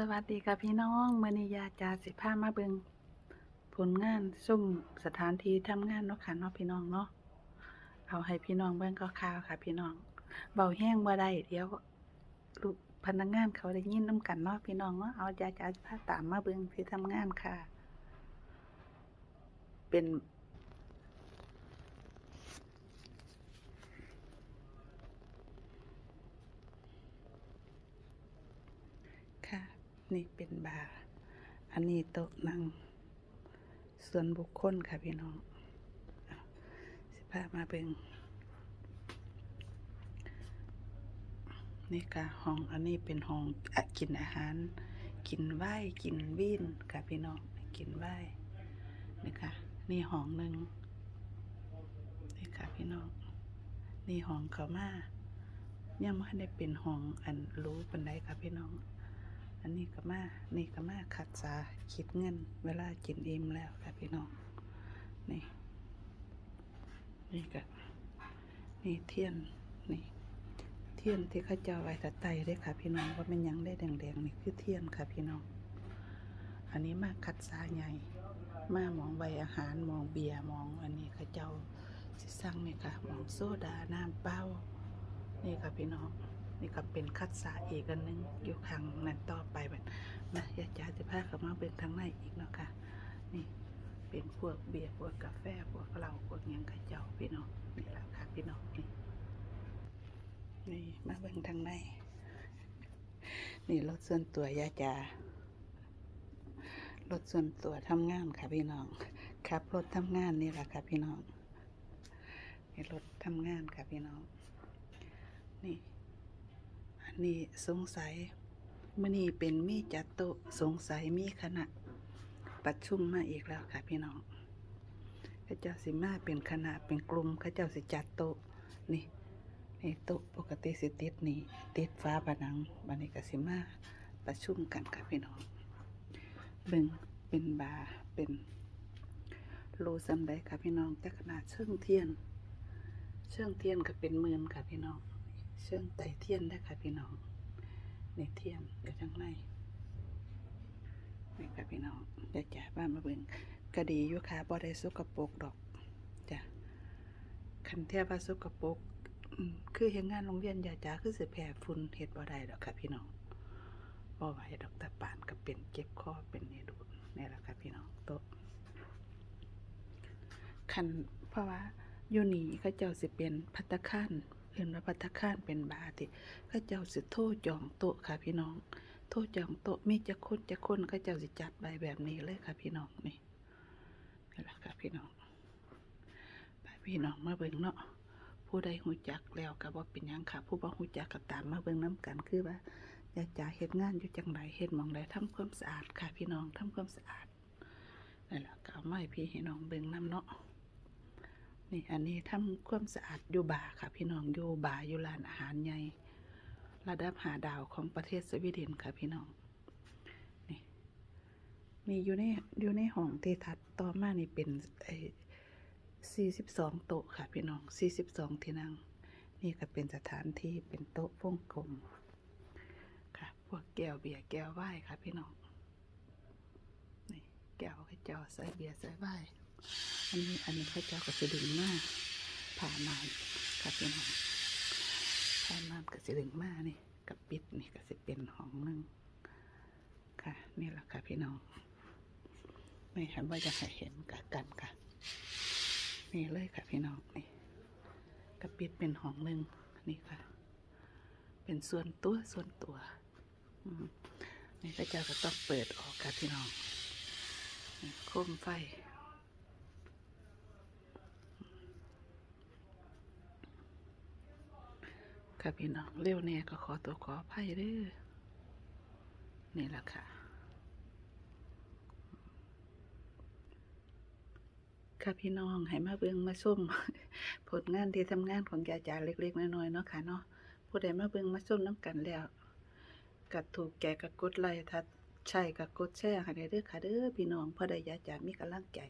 สวัสดีค่ะพี่น้องมื่อนี้ยาจาสิพามาเบิงผลงานซุ่มสถานที่ทำงานเนาะค่ะเนาะพี่น้องเนาะเอาให้พี่น้องเบิ่งก็ข่าวค่ะ พี่น้องเบาแห้งบ่ได้เดี๋ยวลูกพนักงานเขาได้ยินน้ำกันเนาะพี่น้องเนาะเอายาจาสิพาตามมาเบิงที่ทำงานค่ะ เป็น ค่ะ นี่เป็นบาร์อันนี้โต๊ะนั่ง ส่วนบุคคลค่ะพี่น้อง สิพามาเบิงนี่ค่ะห้องอันนี้เป็นห้องอกินอาหาร กินไหวกินวินค่ะพี่น้องกินไหวนี่ค่ะนี่ห้องหนึ่งนี่ค่ะพี่น้องนี่ห้องเขามายังไม่ได้เป็นห้องอันรู้ปันไดค่ะพี่น้อง อันนี้ก็มา นี่ก็มาขัดสาคิดเงิน เวลากินอิ่มแล้วค่ะพี่น้อง นี่ นี่ก็นี่เทียน นี่ เทียนที่ข้าเจ้าไว้ตะไตได้ค่ะ พี่น้องว่ามันยังได้แดงๆนี่คือเทียนค่ะพี่น้อง อันนี้มาขัดสาใหญ่ มามองใบอาหาร มองเบียร์มอง อันนี้ข้าเจ้าสิสั่งนี่ค่ะ มองโซดา น้ำเปล่านี่ค่ะพี่น้อง นี่ก็เป็นคัดสาอีกอันหนึงอยู่ข้างนั้นต่อไปแบบมาอยากจะจะพาเขามาเบิ่งทางในอีกเนาะค่ะ นี่เป็นพวกเบียร์พวกกาแฟพวกเหล้าพวกยังข้าเจ้าพี่น้องนี่แหละค่ะพี่น้องนี่นี่มาเบิ่งทางในนี่รถส่วนตัวยาจารถส่วนตัวทำงานค่ะพี่น้องขับรถทำงานนี่แหละค่ะพี่น้องนี่รถทำงานค่ะพี่น้อง นี่ นี้สงสัยมื่อนี้เป็นมีจัดโตสงสัยมีคณะ ประชุมมาอีกแล้วค่ะพี่น้องข้าเจ้าสิมาเป็นคณะเป็นกลุ่มข้าเจ้าสิจัดโตนี่นี่โต๊ะปกติสิติดนี่ติดฟ้าผนังบันนี้ก็สิมาประชุมกันค่ะพี่น้องเบิ่งเป็นบาเป็นโลซัมไดค่ะพี่น้องแต่ขนาดเชิงเทียน เชิงเทียนก็เป็นหมื่นค่ะพี่น้อง เชื่องไต่เทียนได้ค่ะพี่น้องในเทียนอยู่างในนี่ค่ะพี่น้องเดี๋ยวจ่าบ้านมาเบิ่งกระดีอยู่ค่ะบ่ได้สกปรกดอกจ้ะคันเทียบว่าสกปรกอืมคือเฮ็ดงานโรงเรียนยาจ๋าคือสิแพ้ฝุ่นเฮ็ดบ่ได้ดอกค่ะพี่น้องบ่ไหวดอกตาปานก็เป็นเจ็บคอเป็นนี่ดูนี่แหละค่ะพี่น้องโต๊ะคันเพราะว่าอยู่นี่เขาเจ้าสิเป็นพัตตาคาร เห็นว่าพัตตาคารเป็นบาร์ที่เขาเจ้าสิโทรจองโต๊ะค่ะพี่น้อง โทรจองโต๊ะมีจะคนจะคนเขาเจ้าสิจัดใบแบบนี้เลยค่ะพี่น้องนี่นี่แหละค่ะพี่น้องไปพี่น้องมาเบิ่งเนาะผู้ใดหูจักแล้วก็บ่เป็นยังค่ะ ผู้บ่หูจักก็ตามมาเบิ่งน้กันคือว่าอยากจะเฮ็ดงานอยู่จังไดเฮ็ดมองใดทำความสะอาดค่ะพี่น้องทำความสะอาดนั่นแหละก็เอามาให้พี่ให้น้องเบิ่งนํเนาะ นี่อันนี้ทำความสะอาดอยู่บาค่ะ พี่น้องอยู่บาอยู่ร้านอาหารใหญ่ระดับหาดาวของประเทศสวีเดนค่ะพี่น้องนี่นี่อยู่ในอยู่ในห้องที่ถัดต่อมานี่เป็นไอ้สี่สิบสองโต๊ะค่ะพี่น้องสี่สิบสองที่นั่ง นี่ก็เป็นสถานที่เป็นโต๊ะวงกลมค่ะ พวกแก้วเบียร์แก้วไวน์ค่ะพี่น้องนี่แก้วให้เจ้าใส่เบียร์ใส่ไวน์ อันนี้อันนี้เขาเจ้าก็จะดึงมากผ่านมาครับพี่น้องผ่านมาก็จะดึงมากนี่กับปิดนี่ก็จะเป็นห้องหนึงค่ะนี่แหละค่ะพี่น้องไม่เห็นว่าจะให้เห็นกับกันค่ะนี่เลยค่ะพี่น้องนี่กับปิดเป็นห้องหนึงนี่ค่ะ เป็นส่วนตัวส่วนตัวนี่พระเจ้าก็ต้องเปิดออกค่ะพี่น้องโคมไฟ ค่ะพี่น้องเร็วเนี่ยก็ขอตัวขออภัยเด้อนี่แหละค่ะ ค่ะพี่น้องให้มาเบิ่งมาส้มผลงานที่ทำงานของยาจาเล็กๆน้อยๆเนาะค่ะเนาะผู้ใดมาเบิ่งมาส้มน้ำกันแล้วกัดถูกแก่กับกดไลค์ถ้าใช่กับกดแชร์ให้ได้เด้อค่ะเด้อพี่น้องพอได้ยาจามีกำลังใจ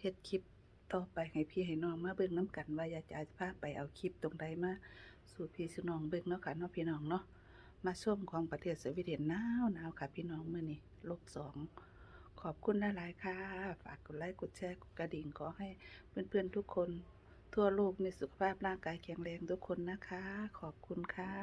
เฮ็ดคลิป ต่อไปให้พี่ให้น้องมาเบิ่งน้ำกันว่ายาจาจะพาไปเอาคลิปตรงใดมาสู่พี่สู่น้องเบิ่งเนาะค่ะเนาะพี่น้องเนาะมาชมของประเทศสวีเดนหนาวหนาวค่ะ พี่น้องเมื้อนี้ลบสองขอบคุณหลายๆค่ะ ฝากกดไลค์กดแชร์กดกระดิ่งขอให้เพื่อนๆทุกคน ทั่วโลกมีสุขภาพร่างกายแข็งแรงทุกคนนะคะ ขอบคุณค่ะ